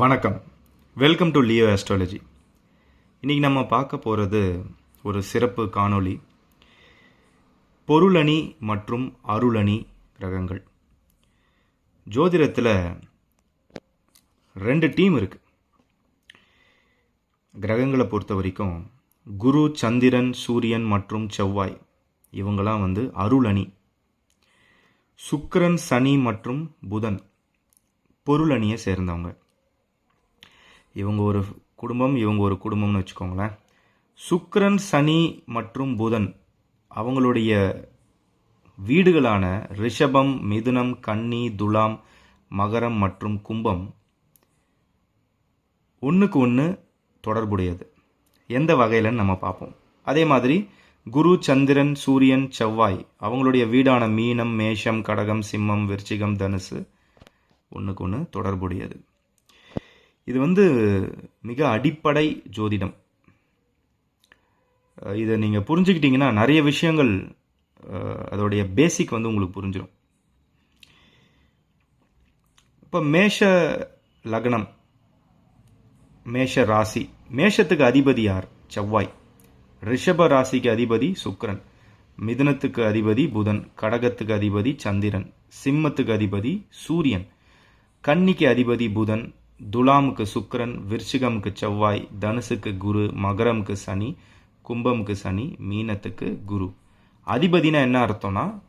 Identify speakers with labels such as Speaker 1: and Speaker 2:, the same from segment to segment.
Speaker 1: வணக்கம். Welcome to Leo astrology இன்றைக்கி நம்ம பார்க்க போகிறது ஒரு சிறப்பு காணொளி. பொருளணி மற்றும் அருளணி கிரகங்கள். ஜோதிடத்தில் ரெண்டு டீம் இருக்குது கிரகங்களை பொறுத்த வரைக்கும் குரு சந்திரன் சூரியன் மற்றும் செவ்வாய் இவங்களாம் வந்து அருளணி. சுக்கரன் சனி மற்றும் புதன் பொருளணியை சேர்ந்தவங்க. இவங்க ஒரு குடும்பம் இவங்க ஒரு குடும்பம்னு வச்சுக்கோங்களேன். சுக்கரன் சனி மற்றும் புதன் அவங்களுடைய வீடுகளான ரிஷபம் மிதுனம் கன்னி துலாம் மகரம் மற்றும் கும்பம் ஒன்றுக்கு ஒன்று தொடர்புடையது. எந்த வகையிலன்னு நம்ம பார்ப்போம். அதே மாதிரி குரு சந்திரன் சூரியன் செவ்வாய் அவங்களுடைய வீடான மீனம் மேஷம் கடகம் சிம்மம் விருச்சிகம் தனுசு ஒன்றுக்கு ஒன்று தொடர்புடையது. இது வந்து மிக அடிப்படை ஜோதிடம். இதை நீங்கள் புரிஞ்சுக்கிட்டிங்கன்னா நிறைய விஷயங்கள் அதோடைய பேசிக் வந்து உங்களுக்கு புரிஞ்சிடும் இப்போ மேஷ லக்னம் மேஷ ராசி மேஷத்துக்கு அதிபதி யார்? செவ்வாய். ரிஷப ராசிக்கு அதிபதி சுக்கரன். மிதுனத்துக்கு அதிபதி புதன். கடகத்துக்கு அதிபதி சந்திரன். சிம்மத்துக்கு அதிபதி சூரியன். கன்னிக்கு அதிபதி புதன். துலாமுக்கு சுக்கரன் விருச்சிகமுக்கு செவ்வாய் தனுசுக்கு குரு மகரமுக்கு சனி கும்பமுக்கு சனி மீனத்துக்கு குரு. அதிபதினா என்ன அர்த்தம்னா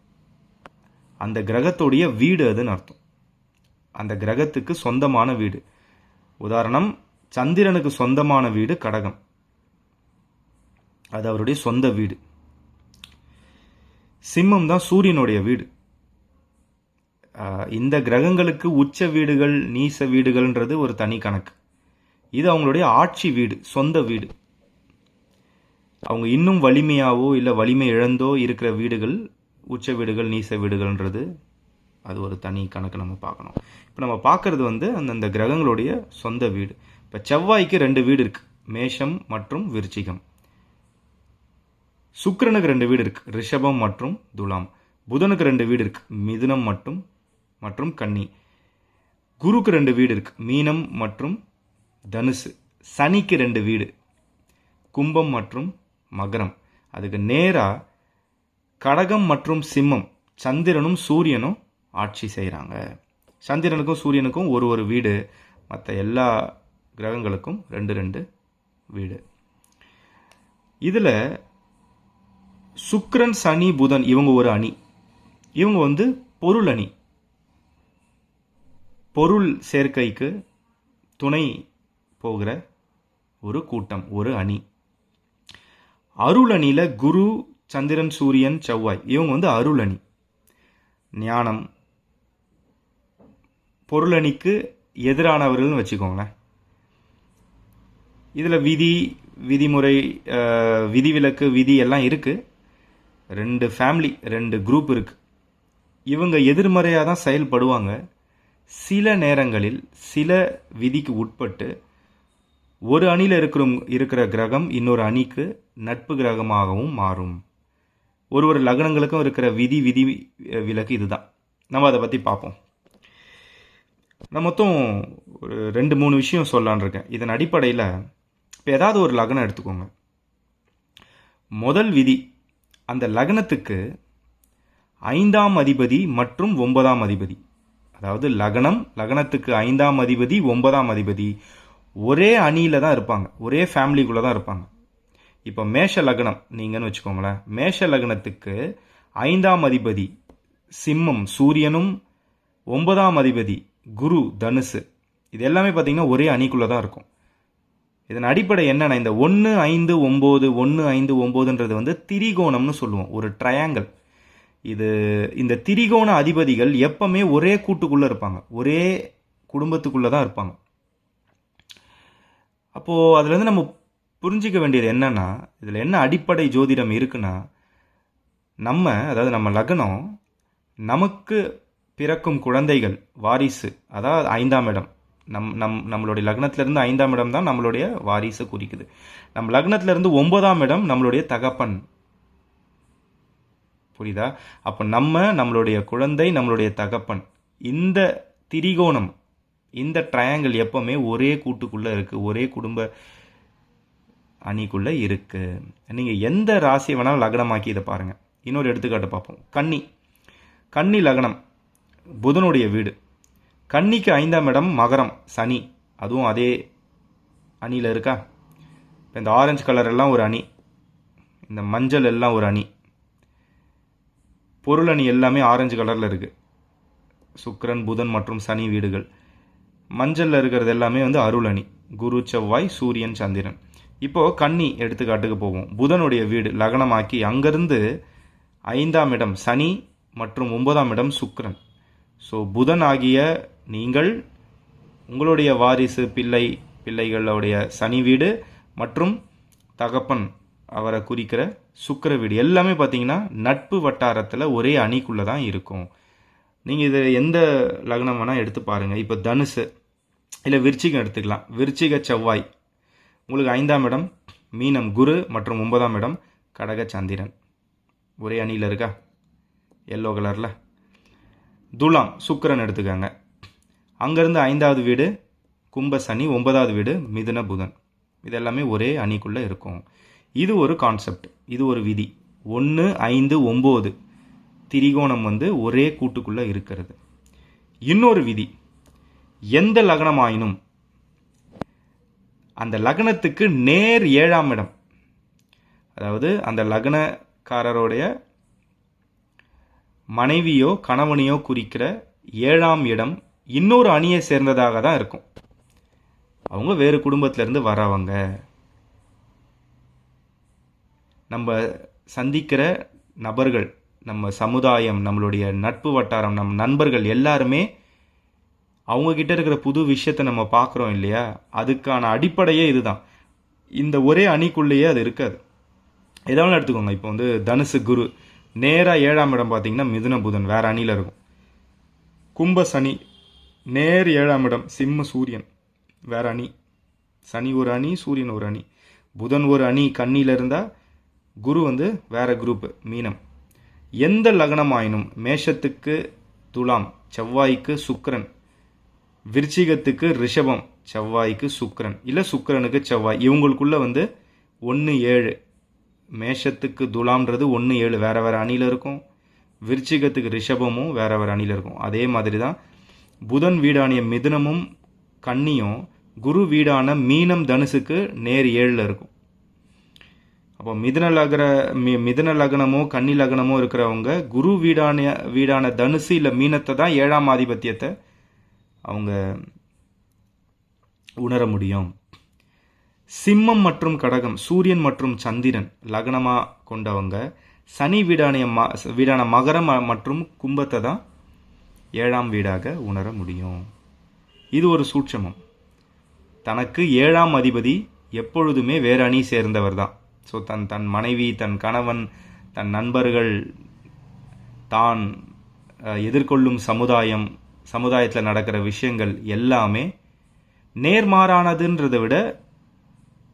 Speaker 1: அந்த கிரகத்துடைய வீடு அதுன்னு அர்த்தம். அந்த கிரகத்துக்கு சொந்தமான வீடு. உதாரணம் சந்திரனுக்கு சொந்தமான வீடு கடகம். அது அவருடைய சொந்த வீடு. சிம்மம் தான் சூரியனுடைய வீடு. இந்த கிரகங்களுக்கு உச்ச வீடுகள் நீச வீடுகள்ன்றது ஒரு தனி கணக்கு. இது அவங்களுடைய ஆட்சி வீடு சொந்த வீடு. அவங்க இன்னும் வலிமையாவோ இல்லை வலிமை இழந்தோ இருக்கிற வீடுகள் உச்ச வீடுகள் நீச வீடுகள்ன்றது அது ஒரு தனி கணக்கு நம்ம பார்க்கணும். இப்போ நம்ம பார்க்குறது வந்து அந்தந்த கிரகங்களுடைய சொந்த வீடு. இப்போ செவ்வாய்க்கு ரெண்டு வீடு இருக்குது மேஷம் மற்றும் விருச்சிகம். சுக்கரனுக்கு ரெண்டு வீடு இருக்குது ரிஷபம் மற்றும் துலாம். புதனுக்கு ரெண்டு வீடு இருக்குது மிதுனம் மற்றும் மற்றும் கன்னி. குருக்கு ரெண்டு வீடு இருக்கு. மீனம் மற்றும் தனுசு. சனிக்கு ரெண்டு வீடு. கும்பம் மற்றும் மகரம். அதுக்கு நேராக கடகம் மற்றும் சிம்மம் சந்திரனும் சூரியனும் ஆட்சி செய்கிறாங்க சந்திரனுக்கும் சூரியனுக்கும் ஒரு ஒரு வீடு. மற்ற எல்லா கிரகங்களுக்கும் ரெண்டு ரெண்டு வீடு. இதில் சுக்ரன் சனி புதன் இவங்க ஒரு அணி. இவங்க வந்து பொருள் அணி. பொருள் சேர்க்கைக்கு துணை போகிற ஒரு கூட்டம் ஒரு அணி. அருள் அணியில் குரு சந்திரன் சூரியன் செவ்வாய் இவங்க வந்து அருள் அணி ஞானம். பொருளணிக்கு எதிரானவர்கள்னு வச்சுக்கோங்களேன். இதில் விதி விதிமுறை விதிவிலக்கு விதி எல்லாம் இருக்குது ரெண்டு ஃபேமிலி ரெண்டு குரூப் இருக்குது இவங்க எதிர்மறையாக தான் செயல்படுவாங்க. சில நேரங்களில் சில விதிக்கு உட்பட்டு ஒரு அணியில் இருக்கிற இருக்கிற கிரகம் இன்னொரு அணிக்கு நட்பு கிரகமாகவும் மாறும். ஒரு ஒரு லக்னங்களுக்கும் இருக்கிற விதி விதி விலக்கு இதுதான். நம்ம அதை பற்றி பார்ப்போம். நான் மொத்தம் ஒரு ரெண்டு மூணு விஷயம் சொல்லான் இருக்கேன். இதன் அடிப்படையில் இப்போ ஏதாவது ஒரு லக்னம் எடுத்துக்கோங்க. முதல் விதி அந்த லக்னத்துக்கு ஐந்தாம் அதிபதி மற்றும் ஒன்பதாம் அதிபதி. அதாவது லக்னம் லக்னத்துக்கு ஐந்தாம் அதிபதி ஒன்பதாம் அதிபதி. ஒரே அணியில் தான் இருப்பாங்க. ஒரே ஃபேமிலிக்குள்ளே தான் இருப்பாங்க. இப்போ மேஷ லக்னம் நீங்கன்னு வச்சுக்கோங்களேன். மேஷ லக்னத்துக்கு ஐந்தாம் அதிபதி சிம்மம் சூரியனும் ஒன்பதாம் அதிபதி குரு தனுசு. இது எல்லாமே பார்த்தீங்கன்னா ஒரே அணிக்குள்ளே தான் இருக்கும். இதன் அடிப்படை என்னென்னா இந்த ஒன்று ஐந்து ஒம்பது ஒன்று ஐந்து ஒம்போதுன்றது வந்து திரிகோணம்னு சொல்லுவோம். ஒரு ட்ரையாங்கிள் இது இந்த திரிகோண அதிபதிகள் எப்பவுமே ஒரே கூட்டுக்குள்ளே இருப்பாங்க. ஒரே குடும்பத்துக்குள்ளே தான் இருப்பாங்க. அப்போது அதுலேருந்து நம்ம புரிஞ்சிக்க வேண்டியது என்னென்னா இதில் என்ன அடிப்படை ஜோதிடம் இருக்குன்னா நம்ம அதாவது நம்ம லக்னம் நமக்கு பிறக்கும் குழந்தைகள் வாரிசு அதாவது ஐந்தாம் இடம். நம் நம் நம்மளுடைய லக்னத்திலேருந்து ஐந்தாம் இடம் தான் நம்மளுடைய வாரிசு குறிக்குது. நம்ம லக்னத்திலேருந்து ஒன்பதாம் இடம் நம்மளுடைய தகப்பன் புரியுதா? அப்போ நம்ம நம்மளுடைய குழந்தை நம்மளுடைய தகப்பன் இந்த திரிகோணம் இந்த ட்ரையாங்கிள் எப்போவுமே ஒரே கூட்டுக்குள்ளே இருக்குது ஒரே குடும்ப அணிக்குள்ளே இருக்குது நீங்கள் எந்த ராசியை வேணாலும் லக்னமாக்கி இதை பாருங்கள் இன்னொரு எடுத்துக்காட்டு பார்ப்போம். கன்னி. கன்னி லக்னம் புதனுடைய வீடு. கன்னிக்கு ஐந்தாம் இடம் மகரம் சனி. அதுவும் அதே அணியில் இருக்கா? இப்போ இந்த ஆரஞ்சு கலர் எல்லாம் ஒரு அணி. இந்த மஞ்சள் எல்லாம் ஒரு அணி. பொருளணி எல்லாமே ஆரஞ்சு கலரில் இருக்குது சுக்கரன் புதன் மற்றும் சனி வீடுகள். மஞ்சளில் இருக்கிறது எல்லாமே வந்து அருளணி குரு செவ்வாய் சூரியன் சந்திரன். இப்போது கன்னி எடுத்துக்காட்டுக்கு போவோம். புதனுடைய வீடு லக்னமாக்கி அங்கேருந்து ஐந்தாம் இடம் சனி மற்றும் ஒன்பதாம் இடம் சுக்கரன். ஸோ புதன் ஆகிய நீங்கள் உங்களுடைய வாரிசு பிள்ளை பிள்ளைகளுடைய சனி வீடு மற்றும் தகப்பன் அவரை குறிக்கிற சுக்கர வீடு எல்லாமே பார்த்தீங்கன்னா நட்பு வட்டாரத்தில் ஒரே அணிக்குள்ளே தான் இருக்கும். நீங்கள் இதை எந்த லக்னம் வேணால் எடுத்து பாருங்கள் இப்போ தனுசு இல்லை விருச்சிகம் எடுத்துக்கலாம். விருச்சிக செவ்வாய். உங்களுக்கு ஐந்தாம் இடம் மீனம் குரு மற்றும் ஒன்பதாம் இடம் கடக சந்திரன். ஒரே அணியில் இருக்கா? எல்லோ கலரில் துலாம் சுக்கரன் எடுத்துக்கோங்க. அங்கேருந்து ஐந்தாவது வீடு கும்ப சனி ஒன்பதாவது வீடு மிதுன புதன். இது எல்லாமே ஒரே அணிக்குள்ளே இருக்கும். இது ஒரு கான்செப்ட் இது ஒரு விதி. ஒன்று ஐந்து ஒம்பது. திரிகோணம் வந்து ஒரே கூட்டுக்குள்ளே இருக்கிறது. இன்னொரு விதி. எந்த லக்னமாயினும் அந்த லக்னத்துக்கு நேர் ஏழாம் இடம். அதாவது அந்த லக்னக்காரருடைய மனைவியோ கணவனையோ குறிக்கிற ஏழாம் இடம் இன்னொரு அணியை சேர்ந்ததாக தான் இருக்கும். அவங்க வேறு குடும்பத்திலேருந்து வரவங்க. நம்ம சந்திக்கிற நபர்கள் நம்ம சமுதாயம் நம்மளுடைய நட்பு வட்டாரம் நம் நண்பர்கள் எல்லாருமே அவங்கக்கிட்ட இருக்கிற புது விஷயத்தை நம்ம பார்க்குறோம் இல்லையா? அதுக்கான அடிப்படையே இதுதான். இந்த ஒரே அணிக்குள்ளேயே அது இருக்காது. எதாவது எடுத்துக்கோங்க. இப்போ வந்து தனுசு குரு நேராக ஏழாம் இடம் பார்த்தீங்கன்னா மிதுன புதன் வேற அணியில் இருக்கும். கும்ப சனி நேர் ஏழாம் இடம் சிம்ம சூரியன் வேற அணி. சனி ஒரு அணி சூரியன் ஒரு அணி. புதன் ஒரு அணி கண்ணியில் இருந்தால் குரு வந்து வேற குரூப்பு மீனம். எந்த லக்னமாயினும் மேஷத்துக்கு துலாம் செவ்வாய்க்கு சுக்கரன். விருச்சிகத்துக்கு ரிஷபம் செவ்வாய்க்கு சுக்கரன். இல்லை சுக்கரனுக்கு செவ்வாய். இவங்களுக்குள்ள வந்து ஒன்று ஏழு. மேஷத்துக்கு துலாம்ன்றது ஒன்று ஏழு. வேற வேறு அணியில் இருக்கும். விருச்சிகத்துக்கு ரிஷபமும் வேற வேறு அணியில் இருக்கும். அதே மாதிரி தான் புதன் வீடானிய மிதுனமும் கன்னியும் குரு வீடான மீனம் தனுசுக்கு நேர் ஏழில் இருக்கும். அப்போ மிதன லக்ன மி- மிதுன லக்னமோ கன்னி லக்னமோ இருக்கிறவங்க குரு வீடான வீடான தனுசு இல்லை மீனத்தை தான் ஏழாம் ஆதிபத்தியத்தை அவங்க உணர முடியும். சிம்மம் மற்றும் கடகம் சூரியன் மற்றும் சந்திரன் லக்னமாக கொண்டவங்க சனி வீடானிய ம வீடான மகரம் மற்றும் கும்பத்தை தான் ஏழாம் வீடாக உணர முடியும். இது ஒரு சூட்சமம். தனக்கு ஏழாம் அதிபதி எப்பொழுதுமே வேற அணி சேர்ந்தவர் தான். ஸோ தன் தன் மனைவி தன் கணவன் தன் நண்பர்கள் தான் எதிர்கொள்ளும் சமுதாயம் சமுதாயத்தில் நடக்கிற விஷயங்கள் எல்லாமே நேர்மாறானதுன்றதை விட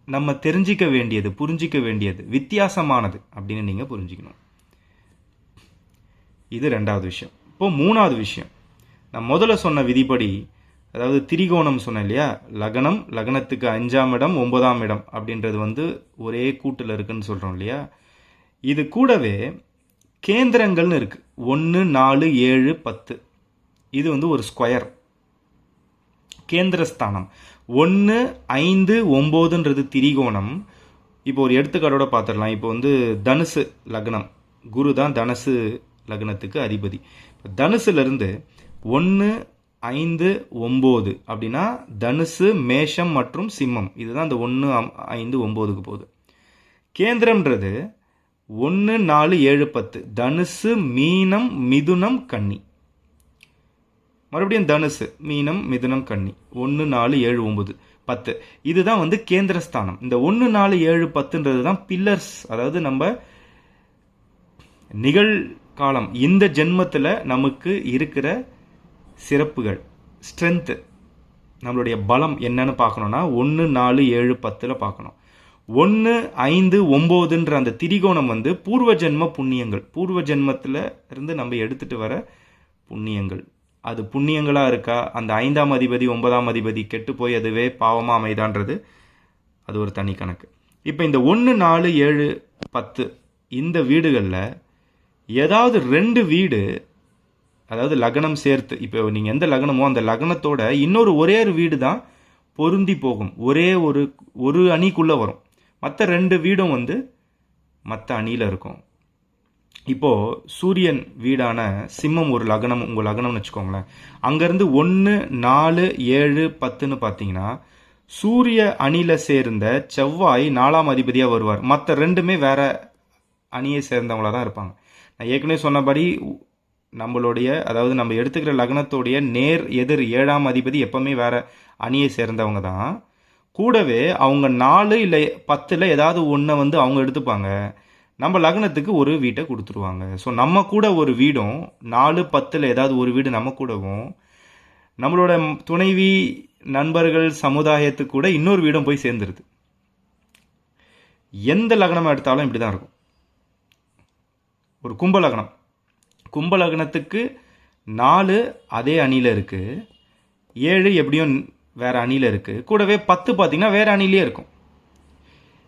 Speaker 1: நம்ம தெரிஞ்சிக்க வேண்டியது புரிஞ்சிக்க வேண்டியது வித்தியாசமானது அப்படின்னு நீங்கள் புரிஞ்சுக்கணும். இது ரெண்டாவது விஷயம். இப்போ மூணாவது விஷயம். நான் முதல்ல சொன்ன விதிப்படி அதாவது திரிகோணம் சொன்னேன் இல்லையா? லக்னம் லக்னத்துக்கு அஞ்சாம் இடம் ஒன்பதாம் இடம் அப்படின்றது வந்து ஒரே கூட்டில் இருக்குன்னு சொல்கிறோம் இல்லையா? இது கூடவே கேந்திரங்கள்னு இருக்குது ஒன்று நாலு ஏழு பத்து. இது வந்து ஒரு ஸ்கொயர். கேந்திரஸ்தானம். ஒன்று ஐந்து ஒம்போதுன்றது திரிகோணம். இப்போ ஒரு எடுத்துக்காட்டோட பார்த்துடலாம் இப்போ வந்து தனுசு லக்னம். குரு தான் தனுசு லக்னத்துக்கு அதிபதி. இப்போ தனுசுலேருந்து ஒன்று ஐந்து ஒம்பது. அப்படின்னா தனுசு மேஷம் மற்றும் சிம்மம். இதுதான் இந்த ஒன்று ஐந்து ஒம்போதுக்கு போகுது. கேந்திரம்ன்றது ஒன்று நாலு ஏழு பத்து. தனுசு மீனம் மிதுனம் கன்னி. மறுபடியும் தனுசு மீனம் மிதுனம் கன்னி. ஒன்று நாலு ஏழு ஒம்பது பத்து. இதுதான் வந்து கேந்திரஸ்தானம். இந்த ஒன்று நாலு ஏழு பத்துன்றது தான் பில்லர்ஸ் அதாவது நம்ம நிகழ்காலம். இந்த ஜென்மத்தில் நமக்கு இருக்கிற சிறப்புகள். ஸ்ட்ரென்த்து நம்மளுடைய பலம் என்னன்னு பார்க்கணுன்னா ஒன்று நாலு ஏழு பத்தில் பார்க்கணும். ஒன்று ஐந்து ஒம்போதுன்ற அந்த திரிகோணம் வந்து பூர்வ ஜென்ம புண்ணியங்கள். பூர்வ ஜென்மத்தில் இருந்து நம்ம எடுத்துகிட்டு வர புண்ணியங்கள். அது புண்ணியங்களாக இருக்கா? அந்த ஐந்தாம் அதிபதி ஒன்பதாம் அதிபதி கெட்டு போய் அதுவே பாவமாக அமைதான்றது. அது ஒரு தனி கணக்கு. இப்போ இந்த ஒன்று நாலு ஏழு பத்து இந்த வீடுகளில் ஏதாவது ரெண்டு வீடு அதாவது லக்னம் சேர்த்து இப்போ நீங்கள் எந்த லக்னமோ அந்த லக்னத்தோட இன்னொரு ஒரே ஒரு வீடு தான் பொருந்தி போகும். ஒரே ஒரு ஒரு அணிக்குள்ளே வரும். மற்ற ரெண்டு வீடும் வந்து மற்ற அணியில் இருக்கும். இப்போது சூரியன் வீடான சிம்மம் ஒரு லக்னம் உங்கள் லக்னம்னு வச்சுக்கோங்களேன். அங்கேருந்து ஒன்று நாலு ஏழு பத்துன்னு பார்த்தீங்கன்னா சூரிய அணியில் சேர்ந்த செவ்வாய் நாலாம் அதிபதியாக வருவார். மற்ற ரெண்டுமே வேற அணியை சேர்ந்தவங்களா தான் இருப்பாங்க. நான் ஏற்கனவே சொன்னபடி நம்மளுடைய அதாவது நம்ம எடுத்துக்கிற லக்னத்துடைய நேர் எதிர் ஏழாம் அதிபதி எப்பவுமே வேற அணியை சேர்ந்தவங்க தான். கூடவே அவங்க நாலு இல்லை பத்தில் ஏதாவது ஒன்றை வந்து அவங்க எடுத்துப்பாங்க. நம்ம லக்னத்துக்கு ஒரு வீட்டை கொடுத்துருவாங்க. ஸோ நம்ம கூட ஒரு வீடும் நாலு பத்தில் ஏதாவது ஒரு வீடு நம்ம கூடவும் நம்மளோட துணைவி நண்பர்கள் சமுதாயத்துக்கு கூட இன்னொரு வீடும் போய் சேர்ந்துருது. எந்த லக்னம் எடுத்தாலும் இப்படி தான் இருக்கும். ஒரு கும்ப லக்னம். கும்பலக்னத்துக்கு நாலு அதே அணியில் இருக்குது ஏழு எப்படியும் வேறு அணியில் இருக்குது கூடவே பத்து பார்த்திங்கன்னா வேறு அணிலே இருக்கும்.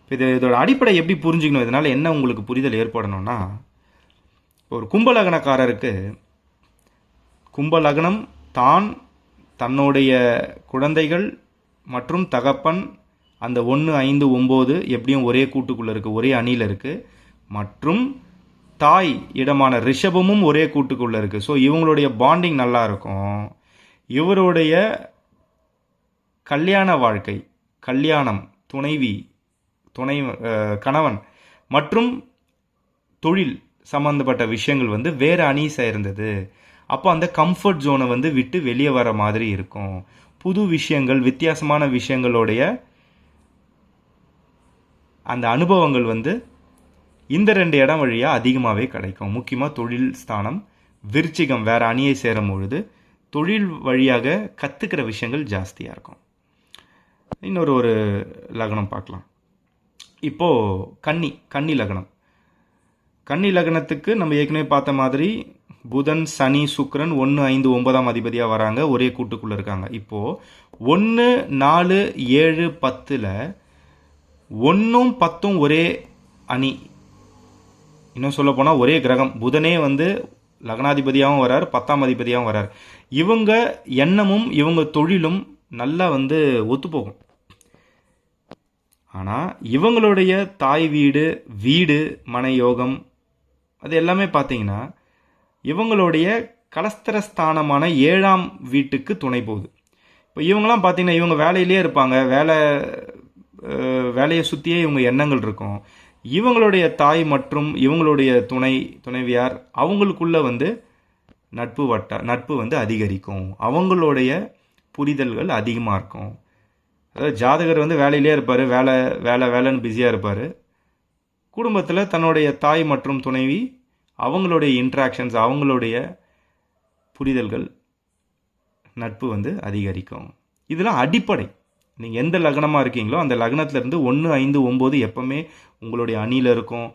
Speaker 1: இப்போ இது இதோட அடிப்படை எப்படி புரிஞ்சுக்கணும்? இதனால் என்ன உங்களுக்கு புரிதல் ஏற்படணும்னா ஒரு கும்ப கும்பலகனம் தான் தன்னுடைய குழந்தைகள் மற்றும் தகப்பன் அந்த ஒன்று ஐந்து ஒம்பது எப்படியும் ஒரே கூட்டுக்குள்ளே இருக்குது ஒரே அணியில் இருக்குது மற்றும் தாய் இடமான ரிஷபமும் ஒரே கூட்டுக்குள்ளே இருக்குது ஸோ இவங்களுடைய பாண்டிங் நல்லா இருக்கும். இவருடைய கல்யாண வாழ்க்கை கல்யாணம் துணைவி துணை கணவன் மற்றும் தொழில் சம்மந்தப்பட்ட விஷயங்கள் வந்து வேறு அணி சேர்ந்தது. அப்போ அந்த கம்ஃபர்ட் ஜோனை வந்து விட்டு வெளியே வர மாதிரி இருக்கும். புது விஷயங்கள் வித்தியாசமான விஷயங்களுடைய அந்த அனுபவங்கள் வந்து இந்த ரெண்டு இடம் வழியாக அதிகமாகவே கிடைக்கும். முக்கியமாக தொழில் ஸ்தானம் விருச்சிகம் வேறு அணியை சேரும் பொழுது தொழில் வழியாக கற்றுக்கிற விஷயங்கள் ஜாஸ்தியாக இருக்கும். இன்னொரு ஒரு லக்னம் பார்க்கலாம். இப்போது கன்னி கன்னி லக்னம். கன்னி லக்னத்துக்கு நம்ம ஏற்கனவே பார்த்த மாதிரி புதன் சனி சுக்கரன் ஒன்று ஐந்து ஒன்பதாம் அதிபதியாக வராங்க. ஒரே கூட்டுக்குள்ளே இருக்காங்க. இப்போது ஒன்று நாலு ஏழு பத்தில் ஒன்றும் பத்தும் ஒரே அணி இன்னும் சொல்ல போனால் ஒரே கிரகம். புதனே வந்து லக்னாதிபதியாகவும் வரார் பத்தாம் அதிபதியாகவும் வரார். இவங்க எண்ணமும் இவங்க தொழிலும் நல்லா வந்து ஒத்துப்போகும் ஆனால் இவங்களுடைய தாய் வீடு வீடு மன யோகம் அது எல்லாமே பார்த்தீங்கன்னா இவங்களுடைய கலஸ்தரஸ்தானமான ஏழாம் வீட்டுக்கு துணை போகுது. இப்போ இவங்கெல்லாம் பார்த்தீங்கன்னா இவங்க வேலையிலே இருப்பாங்க. வேலை வேலையை சுற்றியே இவங்க எண்ணங்கள் இருக்கும். இவங்களுடைய தாய் மற்றும் இவங்களுடைய துணை துணைவியார் அவங்களுக்குள்ள வந்து நட்பு வட்ட நட்பு வந்து அதிகரிக்கும். அவங்களுடைய புரிதல்கள் அதிகமாக இருக்கும். அதாவது ஜாதகர் வந்து வேலையிலே இருப்பார் வேலை வேலை வேலைன்னு பிஸியாக இருப்பார். குடும்பத்தில் தன்னுடைய தாய் மற்றும் துணைவி அவங்களுடைய இன்ட்ராக்ஷன்ஸ் அவங்களுடைய புரிதல்கள் நட்பு வந்து அதிகரிக்கும். இதெல்லாம் அடிப்படை. நீங்கள் எந்த லக்னமாக இருக்கீங்களோ அந்த லக்னத்திலேருந்து ஒன்று ஐந்து ஒம்பது எப்பவுமே உங்களுடைய அணியில் இருக்கும்.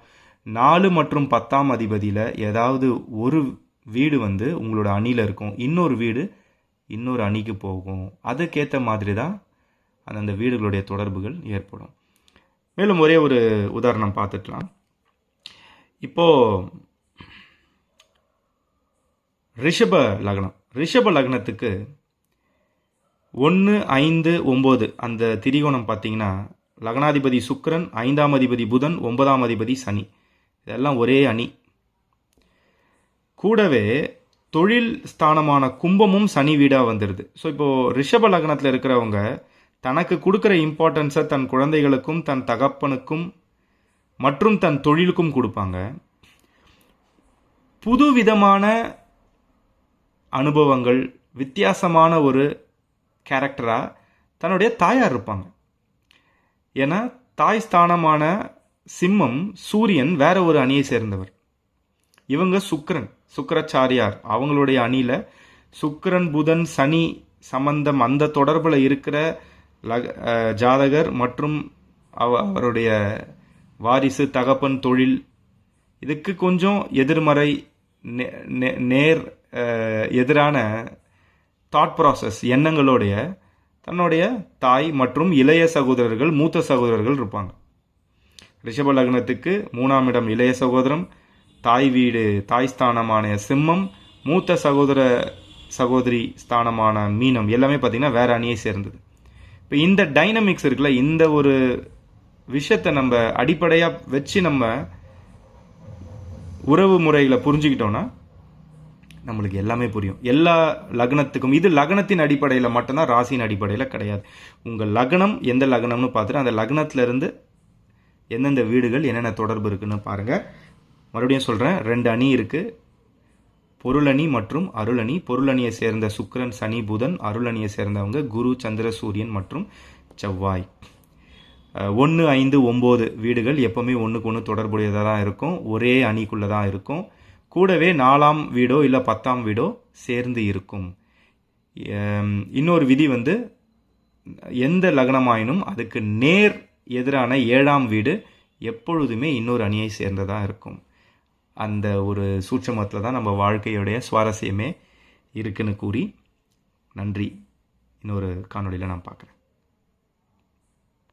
Speaker 1: நாலு மற்றும் பத்தாம் அதிபதியில் ஏதாவது ஒரு வீடு வந்து உங்களோட அணியில் இருக்கும். இன்னொரு வீடு இன்னொரு அணிக்கு போகும். அதுக்கேற்ற மாதிரி தான் அந்தந்த வீடுகளுடைய தொடர்புகள் ஏற்படும். மேலும் ஒரே ஒரு உதாரணம் பார்த்துக்கலாம். இப்போ ரிஷப லக்னம். ரிஷப லக்னத்துக்கு ஒன்று ஐந்து ஒம்பது. அந்த திரிகோணம் பார்த்தீங்கன்னா லக்னாதிபதி சுக்கரன் ஐந்தாம் அதிபதி புதன் ஒன்பதாம் அதிபதி சனி. இதெல்லாம் ஒரே அணி. கூடவே தொழில் ஸ்தானமான கும்பமும் சனி வீடாக வந்துடுது ஸோ இப்போது ரிஷப லக்னத்தில் இருக்கிறவங்க தனக்கு கொடுக்குற இம்பார்ட்டன்ஸை தன் குழந்தைகளுக்கும் தன் தகப்பனுக்கும் மற்றும் தன் தொழிலுக்கும் கொடுப்பாங்க. புது விதமான அனுபவங்கள் வித்தியாசமான ஒரு கேரக்டராக தன்னுடைய தாயார் இருப்பாங்க. ஏன்னா தாய் ஸ்தானமான சிம்மம் சூரியன் வேற ஒரு அணியை சேர்ந்தவர். இவங்க சுக்கரன் சுக்கிரச்சாரியார். அவங்களுடைய அணியில் சுக்கரன் புதன் சனி சம்பந்தம் அந்த தொடர்பில் இருக்கிற லக ஜாதகர் மற்றும் அவ அவருடைய வாரிசு தகப்பன் தொழில் இதுக்கு கொஞ்சம் எதிர்மறை நே- நேர் எதிரான தாட் ப்ராசஸ் எண்ணங்களோடைய தன்னுடைய தாய் மற்றும் இளைய சகோதரர்கள் மூத்த சகோதரர்கள் இருப்பாங்க. ரிஷப லக்னத்துக்கு மூணாம் இடம் இளைய சகோதரம் தாய் வீடு தாய் ஸ்தானமான சிம்மம் மூத்த சகோதர சகோதரி ஸ்தானமான மீனம் எல்லாமே பார்த்தீங்கன்னா வேற அணியை சேர்ந்தது. இப்போ இந்த டைனமிக்ஸ் இருக்குல்ல இந்த ஒரு விஷயத்தை நம்ம அடிப்படையாக வச்சு நம்ம உறவு முறைகளை புரிஞ்சுக்கிட்டோம்னா நம்மளுக்கு எல்லாமே புரியும். எல்லா லக்னத்துக்கும் இது லக்னத்தின் அடிப்படையில் மட்டும்தான் ராசியின் அடிப்படையில் கிடையாது. உங்கள் லக்னம் எந்த லக்னம்னு பார்த்துட்டு அந்த லக்னத்திலேருந்து எந்தெந்த வீடுகள் என்னென்ன தொடர்பு இருக்குதுன்னு பாருங்கள் மறுபடியும் சொல்கிறேன் ரெண்டு அணி இருக்குது பொருளணி மற்றும் அருளணி. பொருளணியை சேர்ந்த சுக்கிரன் சனி புதன். அருளணியை சேர்ந்தவங்க குரு சந்திர சூரியன் மற்றும் செவ்வாய். ஒன்று ஐந்து ஒம்பது வீடுகள் எப்போவுமே ஒன்றுக்கு ஒன்று தொடர்புடையதாக தான் இருக்கும். ஒரே அணிக்குள்ளே தான் இருக்கும். கூடவே நாலாம் வீடோ இல்லை பத்தாம் வீடோ சேர்ந்து இருக்கும். இன்னொரு விதி வந்து எந்த லக்னமாயினும் அதுக்கு நேர் எதிரான ஏழாம் வீடு எப்பொழுதுமே இன்னொரு அணியை சேர்ந்ததாக இருக்கும். அந்த ஒரு சூட்சமத்தில் தான் நம்ம வாழ்க்கையுடைய சுவாரஸ்யமே இருக்குன்னு கூறி நன்றி. இன்னொரு காணொளியில் நான் பார்க்குறேன்.